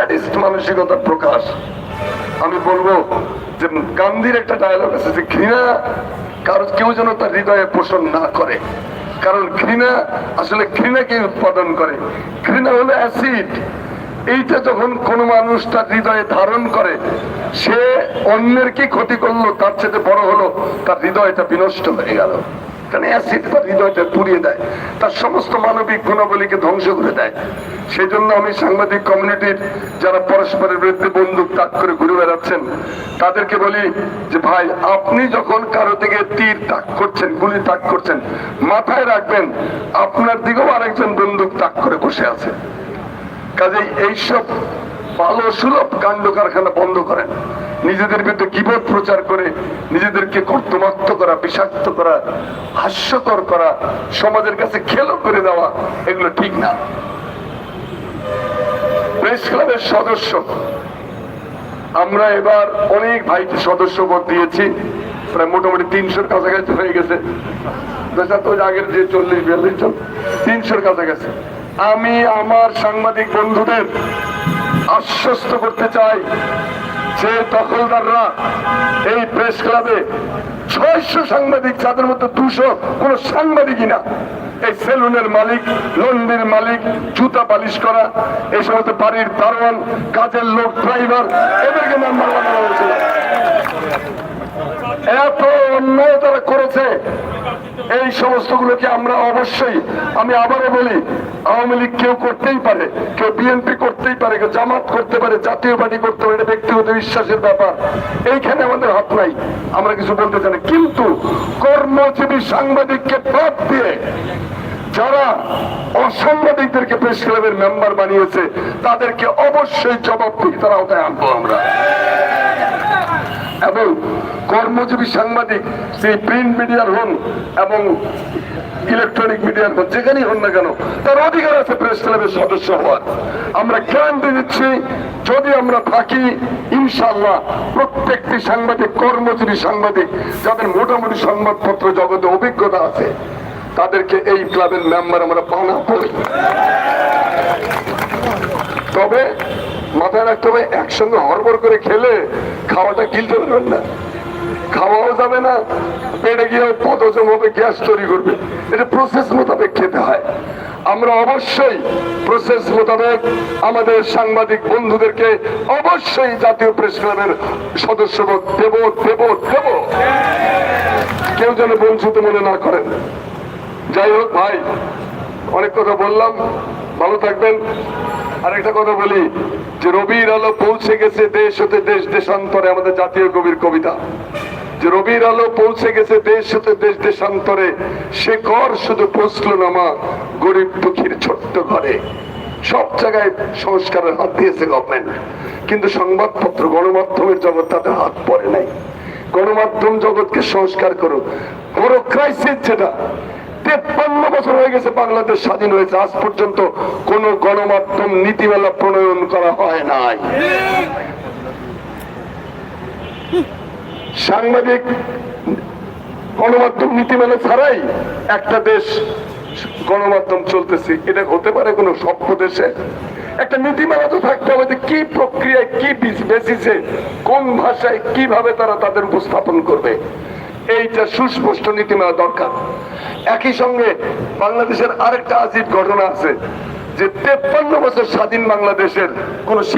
Sadist মানসিকতার প্রকাশ। আমি বলব যে গান্ধীর একটা ডায়লগ আছে যে ঘৃণা কারও কেউ যেন তার হৃদয়ে পোষণ না করে। কারণ ঘৃণা আসলে ঘৃণাকে উৎপাদন করে। ঘৃণা হলো অ্যাসিড। এইটা যখন কোনো মানুষ তার হৃদয়ে ধারণ করে, সে অন্যের কি ক্ষতি করল, তার চেয়ে বড় হলো, তার হৃদয়টা বিনষ্ট হয়ে গেল। হৃদয়টা পুড়িয়ে দেয়। তার সমস্ত মানবিক গুণাবলীকে ধ্বংস করে দেয়। সেই জন্য আমি সাংবাদিক কমিউনিটির যারা পরস্পরের বিরুদ্ধে বন্দুক তাক করে ঘুরে বেড়াচ্ছেন, তাদেরকে বলি যে ভাই, আপনি যখন কারও থেকে তীর তাক করছেন, গুলি তাক করছেন, মাথায় রাখবেন, আপনার দিকেও আরেকজন বন্দুক তাক করে বসে আছে। কাজেই এইসব ভালো সুলভ কাণ্ড কারখানা বন্ধ করেন। নিজেদের বিরুদ্ধে কিবোধ প্রচার করে, নিজেদেরকে কর্তমাক্ত করা, বিষাক্ত করা, হাস্যকর করা, সমাজের কাছে খেলো করে দেওয়া, এগুলো ঠিক না। প্রেস ক্লাবের সদস্য, আমরা এবার অনেক ভাইকে সদস্য পদ দিয়েছি, প্রায় মোটামুটি তিনশোর কাছাকাছি হয়ে গেছে। আগের যে চল্লিশ, বিয়াল্লিশ জন, তিনশোর কাছাকাছি। আমি আমার সাংবাদিক বন্ধুদের আশ্বস্ত করতে চাই যে দখলদাররা এই প্রেস ক্লাবে ছয়শো সাংবাদিক যাদের মধ্যে দুশো, কোন সাংবাদিকই না। এই সেলুনের মালিক, লন্ডির মালিক, জুতা পালিশ করা, এই সমস্ত বাড়ির দারোয়ান, কাজের লোক ড্রাইভার এদেরকে নাম্বার বানানো হয়েছিল এত অন্যায় তারা করেছে। এই সমস্ত গুলোকে আমরা অবশ্যই, আমি আবারও বলি, আওয়ামী লীগ কেউ করতেই পারে, কেউ বিএনপি করতেই পারে, কেউ জামাত করতে পারে, জাতীয় পার্টি করতে পারে ব্যক্তিগত বিশ্বাসের ব্যাপার। এইখানে আমাদের হাত নাই, আমরা কিছু বলতে চাই না। কিন্তু কর্মজীবী সাংবাদিককে বাদ দিয়ে যারা অসাংবাদিকদেরকে প্রেস ক্লাবের মেম্বার বানিয়েছে, তাদেরকে অবশ্যই জবাবদিহিতার আওতায় আনব আমরা। এবং কর্মজীবী সাংবাদিক সেই প্রিন্ট মিডিয়ার হন এবং ইলেকট্রনিক মিডিয়ার হন, যেখানেই হন না কেন, তার অধিকার আছে প্রেস ক্লাবের সদস্য হওয়ার। আমরা গ্যারান্টি দিচ্ছি, যদি আমরা থাকি ইনশাল্লাহ প্রত্যেকটি সাংবাদিক, কর্মজীবী সাংবাদিক, যাদের মোটামুটি সংবাদপত্র জগতে অভিজ্ঞতা আছে, তাদেরকে এই ক্লাবের মেম্বার আমরা পাওনা করি তবে মাথায় রাখতে হবে, একসঙ্গে হরবর করে খেলে খাওয়াটা গিলতে পারবেন না। খাওয়াও যাবে না, পেটে গিয়ে পদজম হবে, গ্যাস তৈরি করবে। এটা প্রসেস মোতাবেক খেতে হয়। আমরা অবশ্যই প্রসেস মোতাবেক আমাদের সাংবাদিক বন্ধুদেরকে অবশ্যই জাতীয় প্রেস ক্লাবের সদস্য দেব দেব দেব। কেউ যেন বঞ্চিত মনে না করেন। যাই হোক ভাই, অনেক কথা বললাম। ভালো থাকবেন। আর একটা কথা বলি, যে রবির আলো পৌঁছে গেছে দেশ হতে দেশ, দেশান্তরে আমাদের জাতীয় কবির কবিতা। যে রবির আলো পৌঁছে গেছে দেশ হতে দেশ, দেশান্তরে, সে কর শুধু পৌঁছলো না মা, গরিব দুঃখীর ছোট্ট ঘরে। সব জায়গায় সংস্কারের হাত দিয়েছে গভর্নমেন্ট কিন্তু সংবাদপত্র, গণমাধ্যমের জগৎ তাদের হাত পড়ে নাই। গণমাধ্যম জগৎকে সংস্কার করুক। বড় ক্রাইসিস যেটা। তেপ্পান্ন বছর হয়ে গেছে বাংলাদেশ স্বাধীন হয়েছে। আজ পর্যন্ত কোন গণমাধ্যম নীতিমালা প্রণয়ন করা হয় নাই। সাংবাদিক, গণমাধ্যম নীতিমালা ছাড়াই একটা দেশ গণমাধ্যম চলতেছে। এটা হতে পারে কোনো সভ্য দেশে। একটা নীতিমালা তো থাকতে হবে কি প্রক্রিয়ায় কি বেসিসে কোন ভাষায় কীভাবে তারা তাদের উপস্থাপন করবে। এইটা সুস্পষ্ট নীতিমালা দরকার। একই সঙ্গে বাংলাদেশের আরেকটা আজীব ঘটনা আছে যে তেপ্পান্ন বছর স্বাধীন বাংলাদেশের কোন